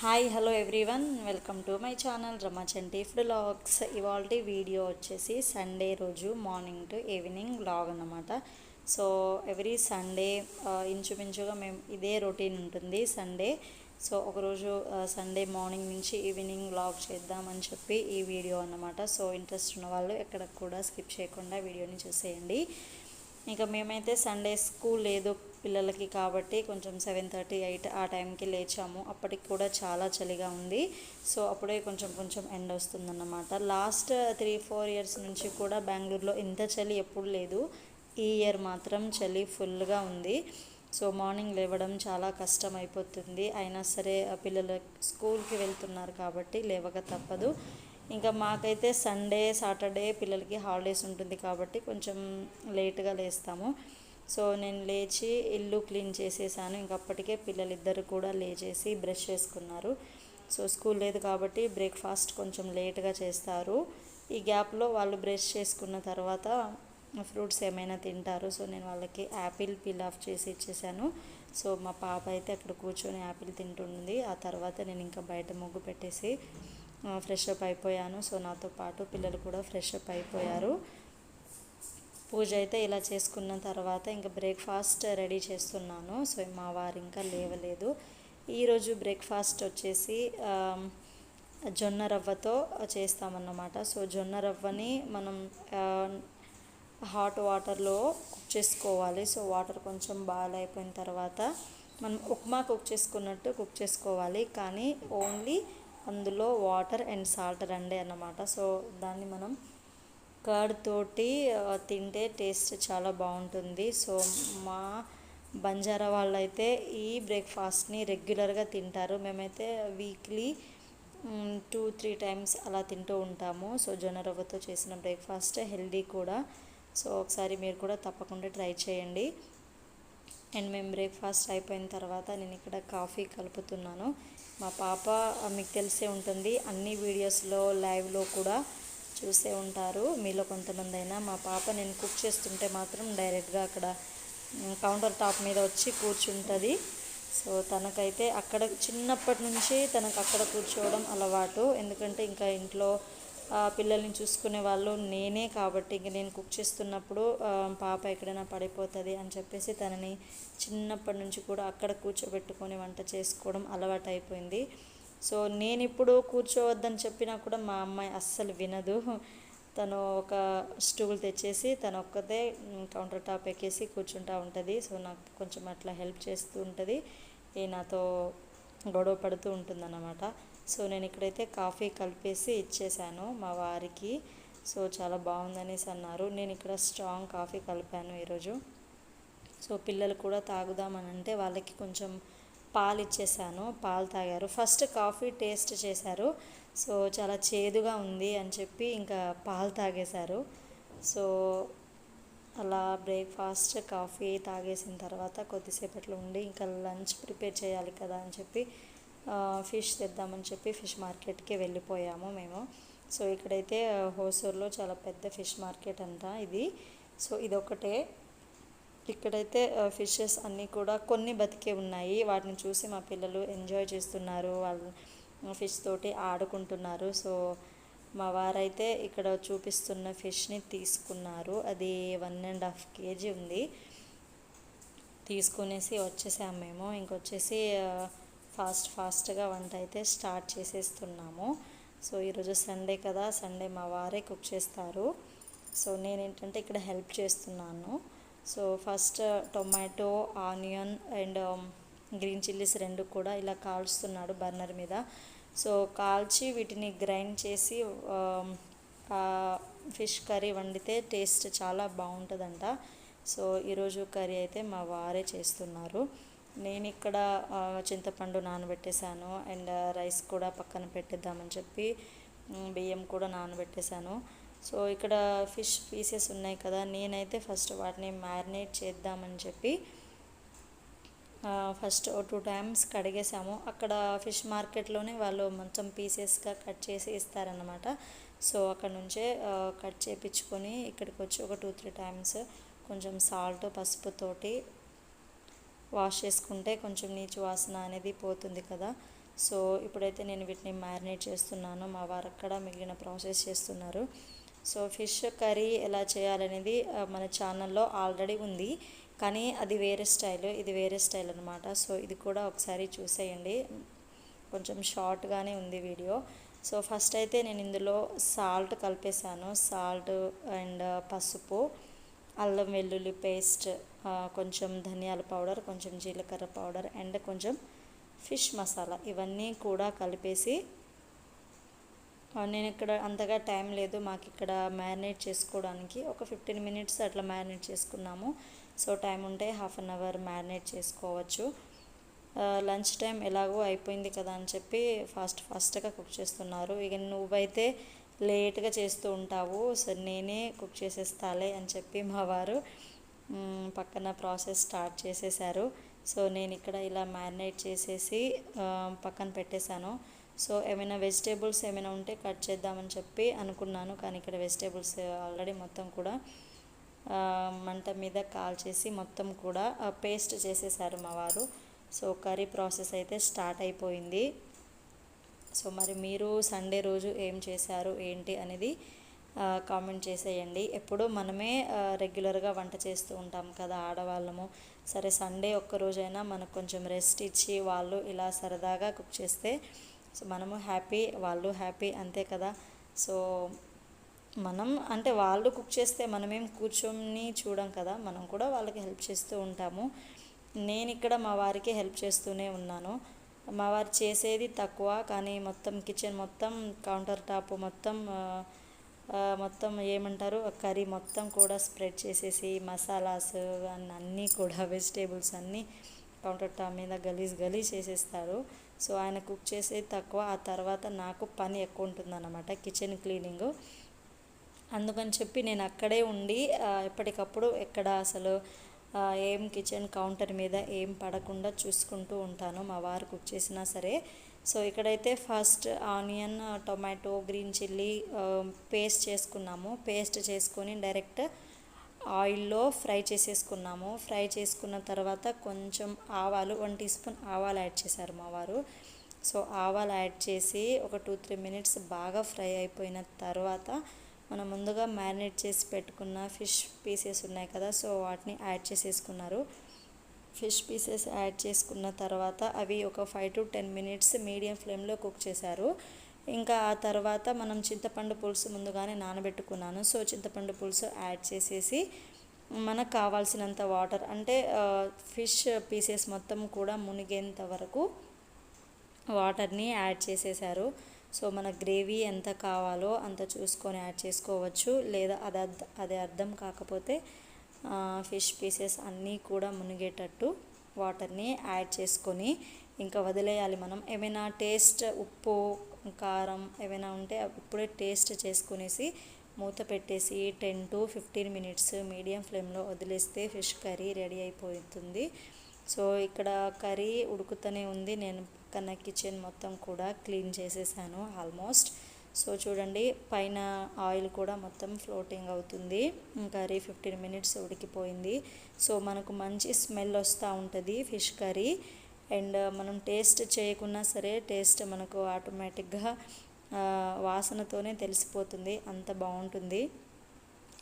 Hi hello everyone welcome to my channel Ramachanti vlogs ఇవాళ video వచ్చేసి Sunday రోజు morning to evening vlog అన్నమాట. So every Sunday ఇంచుమించుగా మేము ఇదే రొటీన్ ఉంటుంది సండే సో ఒకరోజు సండే మార్నింగ్ నుంచి ఈవినింగ్ వ్లాగ్ చేద్దామని చెప్పి ఈ వీడియో అన్నమాట. సో ఇంట్రెస్ట్ ఉన్న వాళ్ళు ఎక్కడ కూడా స్కిప్ చేయకుండా వీడియోని చూసేయండి. ఇంకా మేమైతే సండే స్కూల్ లేదు పిల్లలకి కాబట్టి కొంచెం సెవెన్ థర్టీ ఎయిట్ ఆ టైంకి లేచాము. అప్పటికి కూడా చాలా చలిగా ఉంది. సో అప్పుడే కొంచెం కొంచెం ఎండ వస్తుందన్నమాట. లాస్ట్ త్రీ ఫోర్ ఇయర్స్ నుంచి కూడా బెంగళూరులో ఇంత చలి ఎప్పుడు లేదు. ఈ ఇయర్ మాత్రం చలి ఫుల్గా ఉంది. సో మార్నింగ్ లేవడం చాలా కష్టం అయిపోతుంది అయినా సరే పిల్లలు స్కూల్కి వెళ్తున్నారు కాబట్టి లేవక తప్పదు. ఇంకా మాకైతే సండే సాటర్డే పిల్లలకి హాలిడేస్ ఉంటుంది కాబట్టి కొంచెం లేట్గా లేస్తాము. సో నేను లేచి ఇల్లు క్లీన్ చేసేసాను. ఇంకప్పటికే పిల్లలిద్దరు కూడా లేచేసి బ్రష్ చేసుకున్నారు. సో స్కూల్ లేదు కాబట్టి బ్రేక్ఫాస్ట్ కొంచెం లేట్గా చేస్తారు. ఈ గ్యాప్లో వాళ్ళు బ్రష్ చేసుకున్న తర్వాత ఫ్రూట్స్ ఏమైనా తింటారు. సో నేను వాళ్ళకి యాపిల్ పిల్ ఆఫ్ చేసి ఇచ్చేసాను. సో మా పాప అయితే అక్కడ కూర్చొని యాపిల్ తింటుంది. ఆ తర్వాత నేను ఇంకా బయట ముగ్గు పెట్టేసి ఫ్రెష్ అప్ అయిపోయాను. సో నాతో పాటు పిల్లలు కూడా ఫ్రెష్ అప్ అయిపోయారు. పూజ అయితే ఇలా చేసుకున్న తర్వాత ఇంకా బ్రేక్ఫాస్ట్ రెడీ చేస్తున్నాను. సో మా వారు ఇంకా లేవలేదు. ఈరోజు బ్రేక్ఫాస్ట్ వచ్చేసి జొన్న రవ్వతో చేస్తామన్నమాట. సో జొన్న రవ్వని మనం హాట్ వాటర్లో కుక్ చేసుకోవాలి. సో వాటర్ కొంచెం బాయిల్ అయిపోయిన తర్వాత మనం ఉప్మా కుక్ చేసుకున్నట్టు కుక్ చేసుకోవాలి. కానీ ఓన్లీ అందులో వాటర్ అండ్ సాల్ట్ రండే అన్నమాట. సో దాన్ని మనం కర్డ్ తోటి తింటే టేస్ట్ చాలా బాగుంటుంది. సో మా బంజారా వాళ్ళు అయితే ఈ బ్రేక్ఫాస్ట్ని రెగ్యులర్గా తింటారు. మేమైతే వీక్లీ టూ త్రీ టైమ్స్ అలా తింటూ ఉంటాము. సో జొన్న రవ్వతో చేసిన బ్రేక్ఫాస్ట్ హెల్దీ కూడా. సో ఒకసారి మీరు కూడా తప్పకుండా ట్రై చేయండి. అండ్ మేము బ్రేక్ఫాస్ట్ అయిపోయిన తర్వాత నేను ఇక్కడ కాఫీ కలుపుతున్నాను. మా పాప మీకు తెలిసే ఉంటుంది అన్ని వీడియోస్లో లైవ్లో కూడా చూసే ఉంటారు. మీలో కొంతమంది అయినా మా పాప నేను కుక్ చేస్తుంటే మాత్రం డైరెక్ట్గా అక్కడ కౌంటర్ టాప్ మీద వచ్చి కూర్చుంటుంది. సో తనకైతే అక్కడ చిన్నప్పటి నుంచి తనకు అక్కడ కూర్చోవడం అలవాటు. ఎందుకంటే ఇంకా ఇంట్లో పిల్లల్ని చూసుకునే వాళ్ళు నేనే కాబట్టి ఇంక నేను కుక్ చేస్తున్నప్పుడు పాప ఎక్కడైనా పడిపోతుంది అని చెప్పేసి తనని చిన్నప్పటి నుంచి కూడా అక్కడ కూర్చోబెట్టుకొని వంట చేసుకోవడం అలవాటు అయిపోయింది సో నేను ఇప్పుడు కూర్చోవద్దని చెప్పినా కూడా మా అమ్మాయి అస్సలు వినదు. తను ఒక స్టూల్ తెచ్చేసి తను ఒక్కతే కౌంటర్ టాప్ ఎక్కేసి కూర్చుంటూ ఉంటుంది. సో నాకు కొంచెం అట్లా హెల్ప్ చేస్తూ ఉంటుంది. నాతో గొడవ పడుతూ ఉంటుందన్నమాట. సో నేను ఇక్కడైతే కాఫీ కలిపేసి ఇచ్చేసాను మా వారికి. సో చాలా బాగుందనేసి అన్నారు. నేను ఇక్కడ స్ట్రాంగ్ కాఫీ కలిపాను ఈరోజు. సో పిల్లలు కూడా తాగుదామని అంటే వాళ్ళకి కొంచెం పాలు ఇచ్చేసాను పాలు తాగారు. ఫస్ట్ కాఫీ టేస్ట్ చేశారు. సో చాలా చేదుగా ఉంది అని చెప్పి ఇంకా పాలు తాగేశారు. సో అలా బ్రేక్ఫాస్ట్ కాఫీ తాగేసిన తర్వాత కొద్దిసేపట్లో ఉండి ఇంకా లంచ్ ప్రిపేర్ చేయాలి కదా అని చెప్పి ఫిష్ తెద్దామని చెప్పి ఫిష్ మార్కెట్కి వెళ్ళిపోయాము మేము. సో ఇక్కడైతే హోసూర్లో చాలా పెద్ద ఫిష్ మార్కెట్ అంట ఇది. సో ఇదొకటే ఇక్కడైతే ఫిషెస్ అన్నీ కూడా కొన్ని బతికే ఉన్నాయి. వాటిని చూసి మా పిల్లలు ఎంజాయ్ చేస్తున్నారు. వాళ్ళు ఫిష్ తోటి ఆడుకుంటున్నారు. సో మా వారైతే ఇక్కడ చూపిస్తున్న ఫిష్ని తీసుకున్నారు. అది వన్ అండ్ హాఫ్ కేజీ ఉంది. తీసుకునేసి వచ్చేసాము మేము. ఇంకొచ్చేసి ఫాస్ట్ ఫాస్ట్గా వంట అయితే స్టార్ట్ చేసేస్తున్నాము. సో ఈరోజు సండే కదా. సండే మా వారే కుక్ చేస్తారు. సో నేనేంటంటే ఇక్కడ హెల్ప్ చేస్తున్నాను. So first tomato onion and green chillies రెండు కూడా ఇలా కాల్చుతున్నాడు బర్నర్ మీద. సో కాల్చి వీటిని గ్రైండ్ చేసి um, ఫిష్ కర్రీ వండితే టేస్ట్ చాలా బాగుంటుందంట. సో ఈరోజు కర్రీ అయితే మా వారే చేస్తున్నారు. నేను ఇక్కడ చింతపండు నానబెట్టేశాను అండ్ రైస్ కూడా పక్కన పెట్టేద్దామని చెప్పి బియ్యం కూడా నానబెట్టేశాను. సో ఇక్కడ ఫిష్ పీసెస్ ఉన్నాయి కదా నేనైతే ఫస్ట్ వాటిని మ్యారినేట్ చేద్దామని చెప్పి ఫస్ట్ టూ టైమ్స్ కడిగేసాము. అక్కడ ఫిష్ మార్కెట్లోనే వాళ్ళు మొత్తం పీసెస్గా కట్ చేసి ఇస్తారనమాట సో అక్కడ నుంచే కట్ చేపించుకొని ఇక్కడికి వచ్చి ఒక టూ త్రీ టైమ్స్ కొంచెం సాల్ట్ పసుపుతోటి వాష్ చేసుకుంటే కొంచెం నీచు వాసన అనేది పోతుంది కదా. సో ఇప్పుడైతే నేను వీటిని మ్యారినేట్ చేస్తున్నాను. మా వారు అక్కడ మిగిలిన ప్రాసెస్ చేస్తున్నారు. సో ఫిష్ కర్రీ ఎలా చేయాలనేది మన ఛానల్లో ఆల్రెడీ ఉంది. కానీ అది వేరే స్టైల్ ఇది వేరే స్టైల్ అనమాట సో ఇది కూడా ఒకసారి చూసేయండి. కొంచెం షార్ట్గానే ఉంది వీడియో. సో ఫస్ట్ అయితే నేను ఇందులో సాల్ట్ కలిపేశాను. సాల్ట్ అండ్ పసుపు అల్లం వెల్లుల్లి పేస్ట్ కొంచెం ధనియాల పౌడర్ కొంచెం జీలకర్ర పౌడర్ అండ్ కొంచెం ఫిష్ మసాలా ఇవన్నీ కూడా కలిపేసి నేను ఇక్కడ అంతగా టైం లేదు. మాకు ఇక్కడ మ్యారినేట్ చేసుకోవడానికి ఒక ఫిఫ్టీన్ మినిట్స్ అట్లా మ్యారినేట్ చేసుకున్నాము. సో టైం ఉంటే హాఫ్ అన్ అవర్ మ్యారినేట్ చేసుకోవచ్చు. లంచ్ టైం ఎలాగో అయిపోయింది కదా అని చెప్పి ఫాస్ట్ ఫాస్ట్గా కుక్ చేస్తున్నారు. ఇక నువ్వైతే లేట్గా చేస్తూ ఉంటావు. సో నేనే కుక్ చేసేస్తాలే అని చెప్పి మా వారు పక్కన ప్రాసెస్ స్టార్ట్ చేసేసారు సో నేను ఇక్కడ ఇలా మ్యారినేట్ చేసేసి పక్కన పెట్టేశాను. సో ఏమైనా వెజిటేబుల్స్ ఏమైనా ఉంటే కట్ చేద్దామని చెప్పి అనుకున్నాను. కానీ ఇక్కడ వెజిటేబుల్స్ ఆల్రెడీ మొత్తం కూడా మంట మీద కాల్చేసి మొత్తం కూడా పేస్ట్ చేసేసారు మా వారు. సో కర్రీ ప్రాసెస్ అయితే స్టార్ట్ అయిపోయింది. సో మరి మీరు సండే రోజు ఏం చేశారు ఏంటి అనేది కామెంట్ చేసేయండి. ఎప్పుడూ మనమే రెగ్యులర్గా వంట చేస్తూ ఉంటాం కదా ఆడవాళ్ళము. సరే సండే ఒక్క రోజైనా మనకు కొంచెం రెస్ట్ ఇచ్చి వాళ్ళు ఇలా సరదాగా కుక్ చేస్తే సో మనము హ్యాపీ వాళ్ళు హ్యాపీ అంతే కదా. సో మనం అంటే వాళ్ళు కుక్ చేస్తే మనమేం కూర్చొని చూడం కదా. మనం కూడా వాళ్ళకి హెల్ప్ చేస్తూ ఉంటాము. నేను ఇక్కడ మా వారికి హెల్ప్ చేస్తూనే ఉన్నాను. మా వారు చేసేది తక్కువ కానీ మొత్తం కిచెన్ మొత్తం కౌంటర్ టాప్ మొత్తం మొత్తం ఏమంటారు? కర్రీ మొత్తం కూడా స్ప్రెడ్ చేసేసి మసాలాస్ అన్ని అన్నీ కూడా వెజిటేబుల్స్ అన్నీ కౌంటర్ టాప్ మీద గలీజ్ గలీజ్ చేసేస్తారు. సో ఆయన కుక్ చేసేది తక్కువ ఆ తర్వాత నాకు పని ఎక్కువ ఉంటుందన్నమాట కిచెన్ క్లీనింగ్ అందుకని చెప్పి నేను అక్కడే ఉండి ఎప్పటికప్పుడు ఎక్కడ అసలు ఏం కిచెన్ కౌంటర్ మీద ఏం పడకుండా చూసుకుంటూ ఉంటాను మా వారు కుక్ చేసినా సరే. సో ఇక్కడైతే first onion tomato green chilli paste చేసుకున్నాము. పేస్ట్ చేసుకొని డైరెక్ట్ ఆయిల్లో ఫ్రై చేసేసుకున్నాము. ఫ్రై చేసుకున్న తర్వాత కొంచెం ఆవాలు వన్ టీ స్పూన్ ఆవాలు యాడ్ చేశారు మా వారు. సో ఆవాలు యాడ్ చేసి ఒక టూ త్రీ మినిట్స్ బాగా ఫ్రై అయిపోయిన తర్వాత మనం ముందుగా మ్యారినేట్ చేసి పెట్టుకున్న ఫిష్ పీసెస్ ఉన్నాయి కదా సో వాటిని యాడ్ చేసేసుకున్నారు. ఫిష్ పీసెస్ యాడ్ చేసుకున్న తర్వాత అవి ఒక five to ten minutes medium ఫ్లేమ్లో కుక్ చేశారు. ఇంకా ఆ తర్వాత మనం చింతపండు పులుసు ముందుగానే నానబెట్టుకున్నాను. సో చింతపండు పులుసు యాడ్ చేసేసి మనకు కావాల్సినంత వాటర్ అంటే ఫిష్ పీసెస్ మొత్తం కూడా మునిగేంత వరకు వాటర్ని యాడ్ చేసేసారు. సో మన గ్రేవీ ఎంత కావాలో అంత చూసుకొని యాడ్ చేసుకోవచ్చు. లేదా అది అది అర్థం కాకపోతే ఫిష్ పీసెస్ అన్నీ కూడా మునిగేటట్టు వాటర్ని యాడ్ చేసుకొని ఇంకా వదిలేయాలి మనం. ఏమైనా టేస్ట్ ఉప్పు కారం ఏమైనా ఉంటే ఇప్పుడే టేస్ట్ చేసుకునేసి మూత పెట్టేసి ten to fifteen minutes medium ఫ్లేమ్లో వదిలేస్తే ఫిష్ కర్రీ రెడీ అయిపోతుంది. సో ఇక్కడ కర్రీ ఉడుకుతూనే ఉంది. నేను పక్కన కిచెన్ మొత్తం కూడా క్లీన్ చేసేసాను ఆల్మోస్ట్. సో చూడండి పైన ఆయిల్ కూడా మొత్తం ఫ్లోటింగ్ అవుతుంది. కర్రీ ఫిఫ్టీన్ మినిట్స్ ఉడికిపోయింది. సో మనకు మంచి స్మెల్ వస్తూ ఉంటుంది ఫిష్ కర్రీ. అండ్ మనం టేస్ట్ చేయకున్నా సరే టేస్ట్ మనకు ఆటోమేటిక్గా వాసనతోనే తెలిసిపోతుంది. అంత బాగుంటుంది.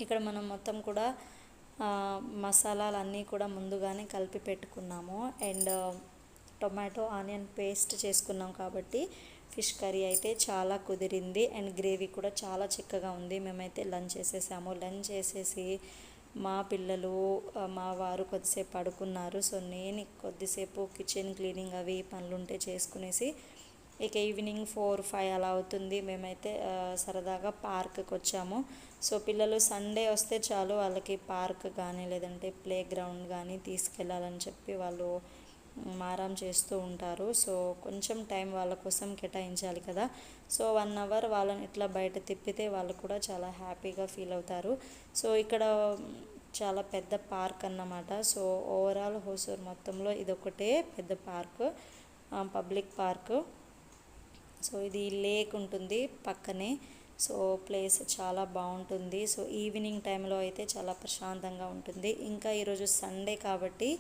ఇక్కడ మనం మొత్తం కూడా మసాలాలు అన్నీ కూడా ముందుగానే కలిపి పెట్టుకున్నాము. అండ్ టొమాటో ఆనియన్ పేస్ట్ చేసుకున్నాం కాబట్టి ఫిష్ కర్రీ అయితే చాలా కుదిరింది. అండ్ గ్రేవీ కూడా చాలా చిక్కగా ఉంది. మేమైతే లంచ్ చేసేసాము. లంచ్ చేసేసి మా పిల్లలు మా వారు కొద్దిసేపు పడుకున్నారు. సో నేను కొద్దిసేపు కిచెన్ క్లీనింగ్ అవి పనులుంటే చేసుకునేసి ఇక ఈవినింగ్ ఫోర్ ఫైవ్ అలా అవుతుంది. మేమైతే సరదాగా పార్క్కి వచ్చాము సో పిల్లలు సండే వస్తే చాలు వాళ్ళకి పార్క్ కానీ లేదంటే ప్లే గ్రౌండ్ కానీ తీసుకెళ్ళాలని చెప్పి వాళ్ళు మారం చేస్తూ ఉంటారు. సో కొంచెం టైం వాళ్ళ కోసం కేటాయించాలి కదా. సో వన్ అవర్ వాళ్ళని ఇట్లా బయట తిప్పితే వాళ్ళు కూడా చాలా హ్యాపీగా ఫీల్ అవుతారు. సో ఇక్కడ చాలా పెద్ద పార్క్ అన్నమాట. సో ఓవరాల్ హోసూర్ మొత్తంలో ఇదొకటే పెద్ద పార్క్ పబ్లిక్ పార్క్. సో ఇది లేక్ ఉంటుంది పక్కనే. సో ప్లేస్ చాలా బాగుంటుంది. సో ఈవినింగ్ టైంలో అయితే చాలా ప్రశాంతంగా ఉంటుంది. ఇంకా ఈరోజు సండే కాబట్టి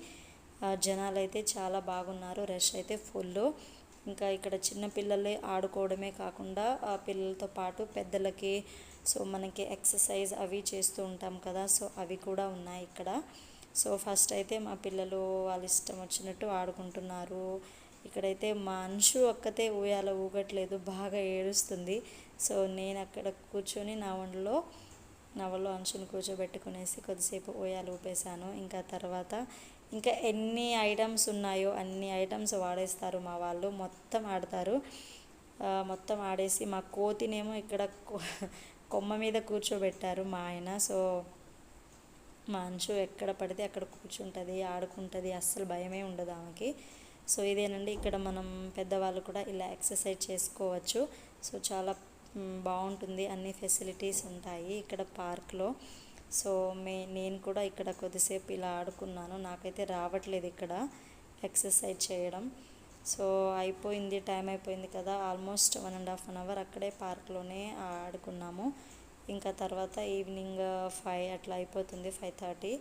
జనాలు అయితే చాలా బాగున్నారు. రష్ అయితే ఫుల్ ఇంకా ఇక్కడ చిన్న పిల్లలే ఆడుకోవడమే కాకుండా ఆ పిల్లలతో పాటు పెద్దలకి సో మనకి ఎక్సర్సైజ్ అవి చేస్తూ ఉంటాం కదా సో అవి కూడా ఉన్నాయి ఇక్కడ. సో ఫస్ట్ అయితే మా పిల్లలు వాళ్ళ ఇష్టం వచ్చినట్టు ఆడుకుంటున్నారు. ఇక్కడైతే మా అంశు ఒక్కతే ఊయాల ఊగట్లేదు బాగా ఏడుస్తుంది. సో నేను అక్కడ కూర్చొని నా వండలో నవలో అంచుని కూర్చోబెట్టుకునేసి కొద్దిసేపు ఊయాలు ఊపేశాను. ఇంకా తర్వాత ఇంకా ఎన్ని ఐటమ్స్ ఉన్నాయో అన్ని ఐటమ్స్ వాడేస్తారు మా వాళ్ళు. మొత్తం ఆడతారు. మొత్తం ఆడేసి మా కోతినేమో ఇక్కడ కొమ్మ మీద కూర్చోబెట్టారు మా ఆయన. సో మా అంచు ఎక్కడ పడితే అక్కడ కూర్చుంటుంది ఆడుకుంటుంది. అస్సలు భయమే ఉండదు ఆమెకి. సో ఇదేనండి. ఇక్కడ మనం పెద్దవాళ్ళు కూడా ఇలా ఎక్సర్సైజ్ చేసుకోవచ్చు. సో చాలా బాగుంటుంది. అన్ని ఫెసిలిటీస్ ఉంటాయి ఇక్కడ పార్క్లో. సో మే నేను కూడా ఇక్కడ కొద్దిసేపు ఇలా ఆడుకున్నాను. నాకైతే రావట్లేదు ఇక్కడ ఎక్సర్సైజ్ చేయడం. సో అయిపోయింది టైం అయిపోయింది కదా. Almost one and half an hour అక్కడే పార్క్లోనే ఆడుకున్నాము. ఇంకా తర్వాత ఈవినింగ్ ఫైవ్ అట్లా అయిపోతుంది ఫైవ్ థర్టీ.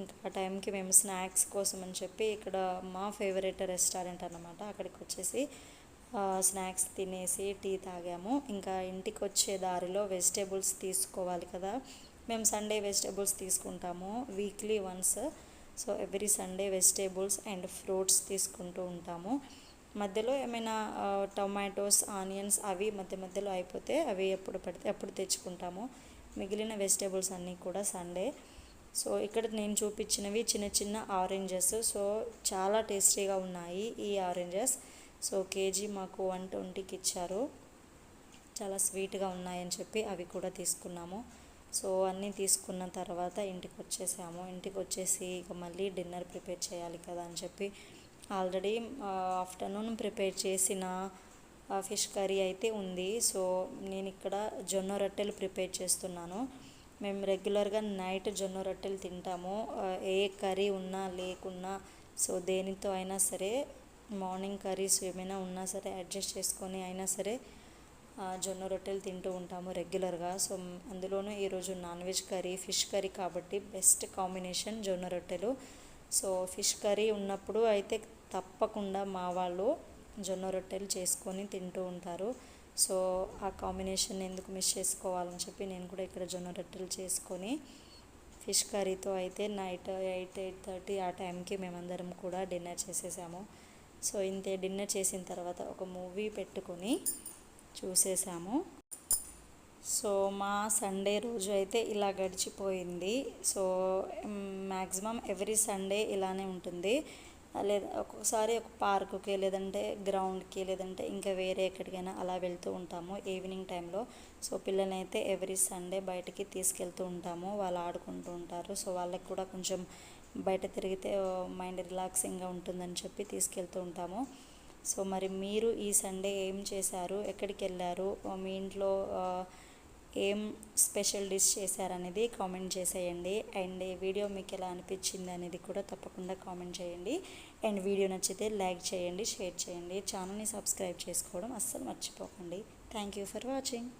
ఇంకా ఆ టైంకి మేము స్నాక్స్ కోసం అని చెప్పి ఇక్కడ మా ఫేవరెట్ రెస్టారెంట్ అనమాట అక్కడికి వచ్చేసి స్నాక్స్ తినేసి టీ తాగాము. ఇంకా ఇంటికి వచ్చే దారిలో వెజిటేబుల్స్ తీసుకోవాలి కదా. మేము సండే వెజిటేబుల్స్ తీసుకుంటాము weekly once so every Sunday vegetables and fruits తీసుకుంటూ ఉంటాము. మధ్యలో ఏమైనా టొమాటోస్ ఆనియన్స్ అవి మధ్య మధ్యలో అయిపోతే అవి ఎప్పుడు పడితే అప్పుడు తెచ్చుకుంటాము. మిగిలిన వెజిటేబుల్స్ అన్నీ కూడా సండే సో ఇక్కడ నేను చూపించినవి చిన్న చిన్న ఆరెంజెస్ సో చాలా టేస్టీగా ఉన్నాయి ఈ ఆరెంజెస్ సో కేజీ మాకు వన్ ట్వంటీకి ఇచ్చారు. చాలా స్వీట్గా ఉన్నాయని చెప్పి అవి కూడా తీసుకున్నాము. సో అన్నీ తీసుకున్న తర్వాత ఇంటికి వచ్చేసాము ఇంటికి వచ్చేసి ఇక మళ్ళీ డిన్నర్ ప్రిపేర్ చేయాలి కదా అని చెప్పి ఆల్రెడీ ఆఫ్టర్నూన్ ప్రిపేర్ చేసిన ఫిష్ కర్రీ అయితే ఉంది. సో నేను ఇక్కడ జొన్న రొట్టెలు ప్రిపేర్ చేస్తున్నాను. మేము రెగ్యులర్గా నైట్ జొన్న రొట్టెలు తింటాము. ఏ కర్రీ ఉన్నా లేకున్నా సో దేనితో అయినా సరే మార్నింగ్ కర్రీస్ ఏమైనా ఉన్నా సరే అడ్జస్ట్ చేసుకొని అయినా సరే జొన్న రొట్టెలు తింటూ ఉంటాము రెగ్యులర్గా. సో అందులోనూ ఈరోజు non veg curry fish curry కాబట్టి బెస్ట్ కాంబినేషన్ జొన్న రొట్టెలు. సో ఫిష్ కర్రీ ఉన్నప్పుడు అయితే తప్పకుండా మా వాళ్ళు జొన్న రొట్టెలు చేసుకొని తింటూ ఉంటారు. సో ఆ కాంబినేషన్ ఎందుకు మిస్ చేసుకోవాలని చెప్పి నేను కూడా ఇక్కడ జొన్న రొట్టెలు చేసుకొని ఫిష్ కర్రీతో అయితే నైట్ ఎయిట్ ఎయిట్ థర్టీ ఆ టైంకి మేమందరం కూడా డిన్నర్ చేసేసాము. సో ఇంతే డిన్నర్ చేసిన తర్వాత ఒక మూవీ పెట్టుకొని చూసేసాము. సో మా సండే రోజు అయితే ఇలా గడిచిపోయింది. సో మ్యాక్సిమం ఎవ్రీ సండే ఇలానే ఉంటుంది. లేదా ఒక్కొక్కసారి ఒక పార్కుకి లేదంటే గ్రౌండ్కి లేదంటే ఇంకా వేరే ఎక్కడికైనా అలా వెళ్తూ ఉంటాము ఈవినింగ్ టైంలో. సో పిల్లల్ని అయితే ఎవ్రీ సండే బయటకి తీసుకెళ్తూ ఉంటాము. వాళ్ళు ఆడుకుంటూ ఉంటారు. సో వాళ్ళకి కూడా కొంచెం బయట తిరిగితే మైండ్ రిలాక్సింగ్గా ఉంటుందని చెప్పి తీసుకెళ్తూ ఉంటాము. సో మరి మీరు ఈ సండే ఏం చేశారు? ఎక్కడికి వెళ్ళారు? మీ ఇంట్లో ఏం స్పెషల్ డిష్ చేశారనేది కామెంట్ చేసేయండి. అండ్ ఈ వీడియో మీకు ఎలా అనిపించింది అనేది కూడా తప్పకుండా కామెంట్ చేయండి. అండ్ వీడియో నచ్చితే లైక్ చేయండి షేర్ చేయండి. ఛానల్ని సబ్స్క్రైబ్ చేసుకోవడం అస్సలు మర్చిపోకండి. Thank you for watching.